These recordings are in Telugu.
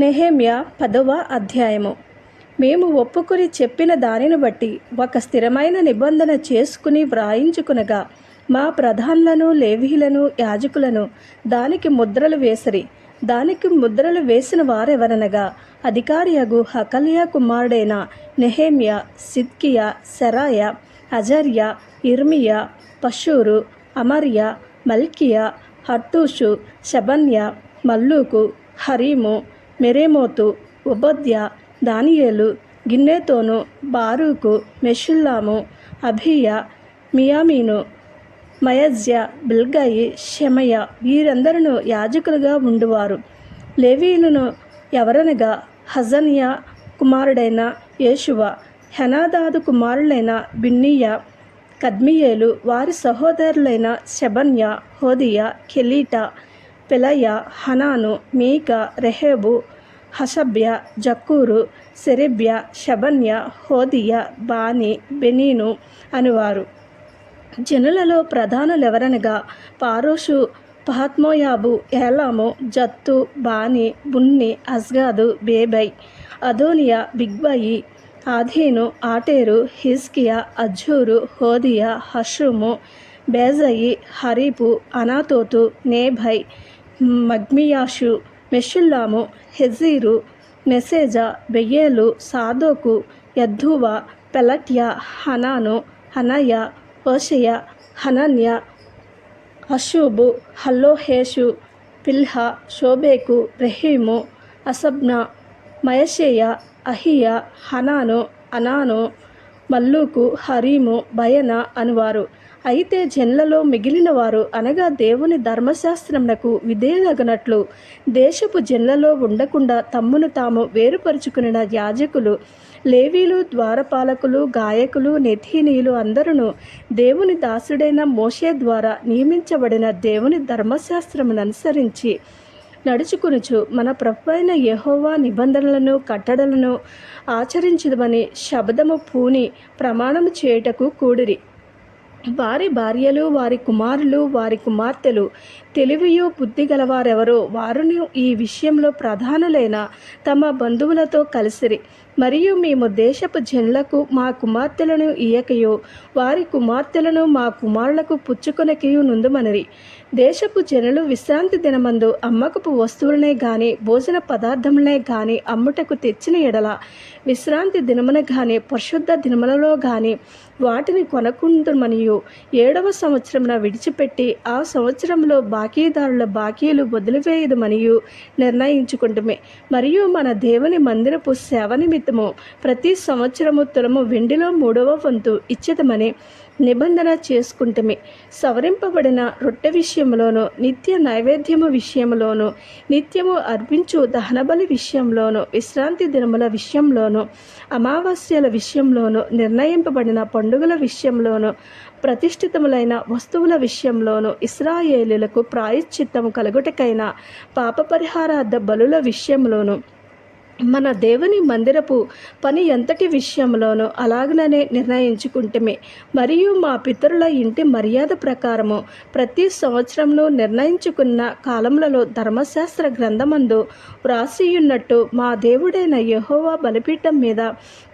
నెహేమ్య పదవ అధ్యాయము. మేము ఒప్పుకుని చెప్పిన దానిని బట్టి ఒక స్థిరమైన నిబంధన చేసుకుని వ్రాయించుకునగా మా ప్రధానులను లేవీలను యాజకులను దానికి ముద్రలు వేసిరి. దానికి ముద్రలు వేసిన వారెవరనగా అధికారియగు హకల్యా కుమారుడైన నెహేమ్య సిద్కియా సెరాయ అజర్య ఇర్మియా పశూరు అమర్య మల్కియా హట్టూషు షబన్య మల్లూకు హరీము మెరేమోతు ఉబద్య దానియేలు గిన్నెతోను బారూకు మెషుల్లాము అభియ మియామీను మయజ్య బిల్గాయి షమయ వీరందరూ యాజకులుగా ఉండువారు. లేవీయులను ఎవరనగా హజన్యా కుమారుడైన యేషువ హెనాదాదు కుమారులైన బిన్నీయ కద్మియేలు వారి సహోదరులైన శబన్య హోదియ కెలీటా పెలయ హనాను మీక రెహేబు హషబ్య జక్కూరు సెరెబ్య షబన్య హోదియ బాని బెనీను అనువారు. జనులలో ప్రధానులెవరనగా పారోషు పహత్మోయాబు ఏలాము జత్తు బాని బున్ని అస్గాదు బేబై అదోనియా బిగ్బయి ఆధీను ఆటేరు హిస్కియా అజ్జూరు హోదియా హషుము బేజయి హరీపు అనాతోతు నేభై ಮಗ್ಮಿಯಾಶು ಮೆಶುಲ್ಲಾಮು ಹೆಜೀರು ಮೆಸೇಜ, ಬೆಯೇಲು, ಸಾದೋಕು ಯದ್ದುವ ಪೆಲಟ್ಯ, ಹನಾನು, ಹನಯ, ಓಶಯ, ಹನನ್ಯ, ಅಶೂಬು, ಹಲ್ಲೋಹೇಶು, ಪಿಲ್ಹ ಶೋಬೇಕು ರೆಹೀಮು, ಅಸಬ್ನ, ಮಯಶೇಯ, ಅಹಿಯ, ಹನಾನು, ಅನಾನು, ಮಲ್ಲೂಕು, ಹರೀಮು, ಬಯನ, ಅನುವಾರು. అయితే జన్లలో మిగిలిన వారు అనగా దేవుని ధర్మశాస్త్రమునకు విధేయగనట్లు. దేశపు జన్లలో ఉండకుండా తమ్మును తాము వేరుపరుచుకున్న యాజకులు లేవీలు ద్వారపాలకులు గాయకులు నెథీనీయులు అందరూ దేవుని దాసుడైన మోషే ద్వారా నియమించబడిన దేవుని ధర్మశాస్త్రమును అనుసరించి నడుచుకునుచు మన ప్రభు అయిన నిబంధనలను కట్టడలను ఆచరించదమని శబ్దము పూని ప్రమాణము చేయుటకు కూడిరి. వారి భార్యలు వారి కుమారులు వారి కుమార్తెలు తెలివియు బుద్ధి గలవారెవరో వారును ఈ విషయంలో ప్రధానులైన తమ బంధువులతో కలిసిరి. మరియు మేము దేశపు జనులకు మా కుమార్తెలను ఇయ్యకయో వారి కుమార్తెలను మా కుమారులకు పుచ్చుకొనకయో నుందుమనరి. దేశపు జనులు విశ్రాంతి దినమందు అమ్మకపు వస్తువులనే గాని భోజన పదార్థములనే గాని అమ్ముటకు తెచ్చిన ఎడల విశ్రాంతి దినమున గాని పరిశుద్ధ దినములలో గాని వాటిని కొనకుందుమనియు. ఏడవ సంవత్సరమున విడిచిపెట్టి ఆ సంవత్సరంలో బాకీదారుల బాకీలు వదిలివేయదమనియు నిర్ణయించుకుంటుమే మరియు మన దేవుని మందిరపు సేవ నిమిత్తము ప్రతి సంవత్సరము తులము వెండిలో మూడవ వంతు ఇచ్చదమని నిబంధన చేసుకుంటమి. సవరింపబడిన రొట్టె విషయంలోను నిత్య నైవేద్యము విషయంలోను నిత్యము అర్పించు దహనబలి విషయంలోను విశ్రాంతి దినముల విషయంలోను అమావాస్యల విషయంలోను నిర్ణయింపబడిన పండుగల విషయంలోను ప్రతిష్ఠితములైన వస్తువుల విషయంలోను ఇస్రాయేలులకు ప్రాయశ్చిత్తము కలుగుటకైన పాప పరిహారార్థ బలుల విషయంలోను మన దేవుని మందిరపు పని ఎంతటి విషయంలోనూ అలాగనే నిర్ణయించుకుంటమే. మరియు మా పితరుల ఇంటి మర్యాద ప్రకారము ప్రతి సంవత్సరంలో నిర్ణయించుకున్న కాలములలో ధర్మశాస్త్ర గ్రంథమందు వ్రాసియున్నట్టు మా దేవుడైన యహోవా బలిపీఠం మీద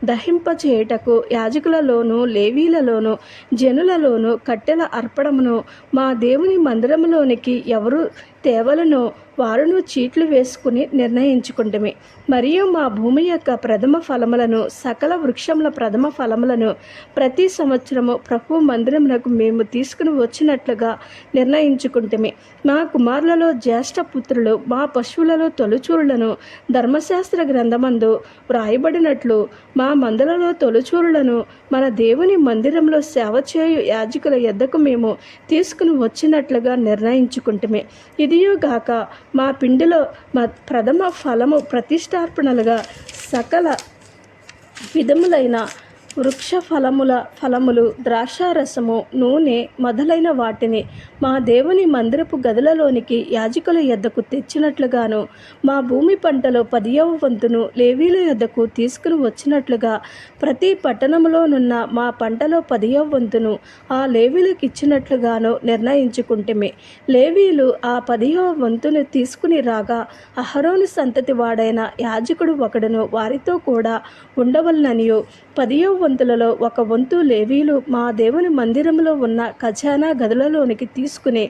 దహింప చేయుటకు యాజకులలోను లేవీలలోను జనులలోను కట్టెల అర్పణమును మా దేవుని మందిరములోనికి ఎవరు తేవలను వారును చీట్లు వేసుకుని నిర్ణయించుకుంటమే. మరియు మా భూమి యొక్క ప్రథమ ఫలములను సకల వృక్షముల ప్రథమ ఫలములను ప్రతి సంవత్సరము ప్రభు మందిరమునకు మేము తీసుకుని వచ్చినట్లుగా నిర్ణయించుకుంటమే. మా కుమారులలో జ్యేష్ఠ పుత్రులు మా పశువులలో తొలుచూరులను ధర్మశాస్త్ర గ్రంథమందు వ్రాయబడినట్లు మా మందలలో తొలుచూరులను మన దేవుని మందిరంలో సేవ చేయు యాజకుల ఎద్దకు మేము తీసుకుని వచ్చినట్లుగా నిర్ణయించుకుంటమే. ఇదియుగాక మా పిండిలో మా ప్రథమ ఫలము ప్రతిష్టార్పణలుగా సకల విధములైన వృక్ష ఫలముల ఫలములు ద్రాక్షారసము నూనె మొదలైన వాటిని మా దేవుని మందిరపు గదులలోనికి యాజకుల యొద్దకు తెచ్చినట్లుగాను మా భూమి పంటలో పదియవ వంతును లేవీల యొద్దకు తీసుకుని వచ్చినట్లుగా ప్రతి పట్టణంలోనున్న మా పంటలో పదియవ వంతును ఆ లేవీలకు ఇచ్చినట్లుగాను నిర్ణయించుకుంటమే. లేవీలు ఆ పదియవ వంతును తీసుకుని రాగా అహరోను సంతతి వాడైన యాజకుడు ఒకడును వారితో కూడా ఉండవలననియో పదియవ వంతులలో ఒక వంతు లేవీలు మా దేవుని మందిరంలో ఉన్న ఖజానా గదులలోనికి తీసుకుని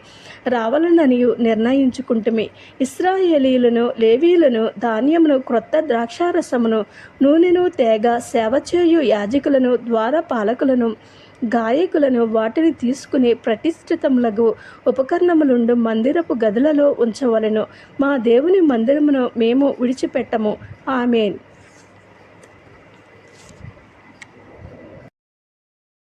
రావాలనని నిర్ణయించుకుంటుమి. ఇస్రాయేలీలను లేవీలను ధాన్యమును క్రొత్త ద్రాక్షారసమును నూనెను తేగ సేవ చేయు యాజకులను ద్వార పాలకులను గాయకులను వాటిని తీసుకుని ప్రతిష్ఠితములకు ఉపకరణములుండు మందిరపు గదులలో ఉంచవలెను. మా దేవుని మందిరమును మేము విడిచిపెట్టము. ఆమెన్.